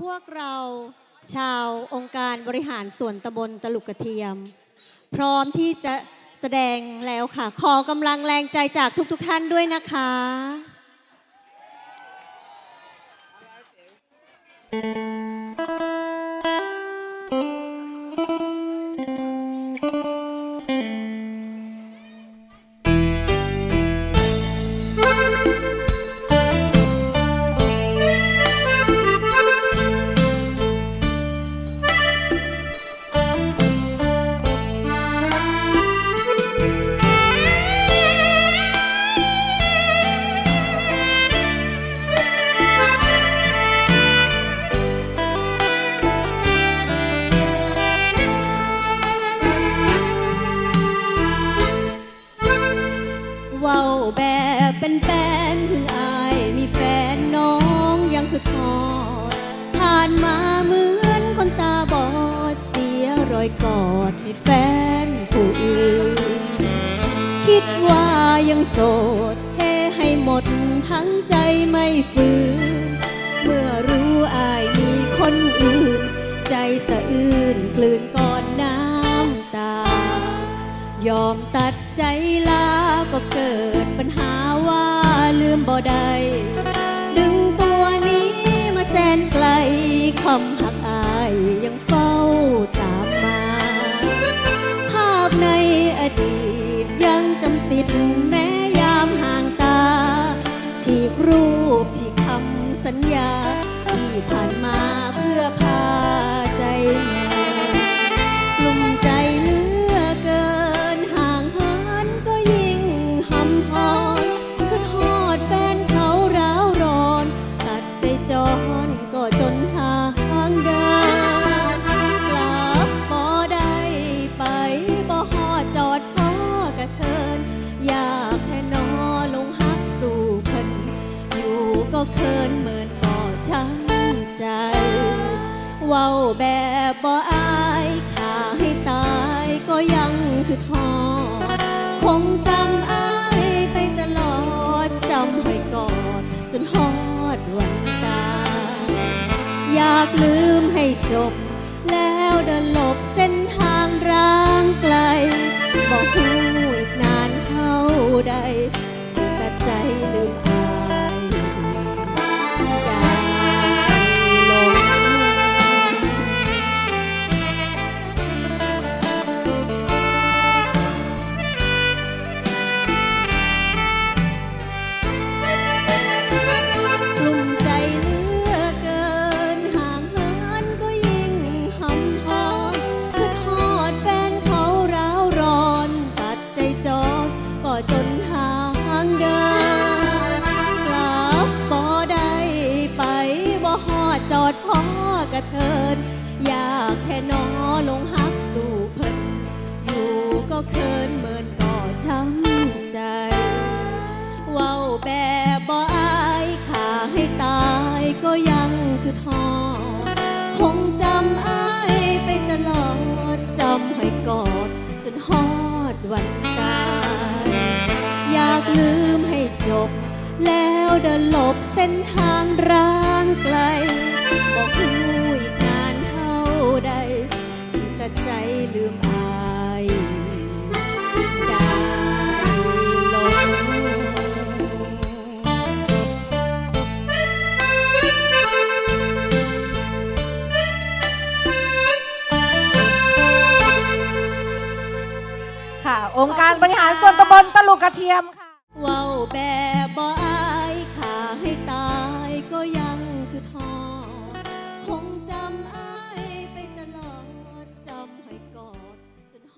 พวกเราชาวองค์การบริหารส่วนตำบลตลุกกระเทียม พร้อมที่จะแสดงแล้วค่ะ ขอกำลังแรงใจจากทุกๆท่านด้วยนะคะเดให้แฟนผู้อื่น คิดว่ายังโสดเทให้หมดทั้งใจไม่ฝืนเมื่อรู้อายมีคนอื่น ใจสะอื้นกลืนก่อนน้ำตา ยอมตัดใจลาก็เกิดปัญหาว่าลืมบ่ได้ดึงตัวนี้มาแสนไกลคำหา ติดแม้ยามห่างตา ฉีกรูปฉีกคำสัญญาที่ผ่านมา ก็เคินเหมือนก่อช้ำใจ เว้าแบบบ่อายข่าให้ตายก็ยังคือทอด คงจำอายไปตลอด จำให้กอด จนฮอดวันตายอยากลืมให้จบ แล้วเดินหลบเส้นทางร่างไกลบอกหูอีกนานเท่าใด พ่อกระเทิน อยากแค่นอลงฮักสู่เพิ่น อยู่ก็เคินเหมือนก่อช้ำใจ เว้าแบบบ่อายขาให้ตายก็ยังคือทอคงจำอายไปตลอดจำให้กอด จนฮอดวันตาย อยากลืมให้จบแล้วเดินหลบเส้นทางร่างไกล บ่ฮู้อีกนานเท่าใด สิตัใจลืมอายได้ลง ค่ะ องค์การบริหารส่วนตำบลตลุกกระเทียมค่ะ เว้าแบบบ่อายขาให้ตายก็ยังคือทอ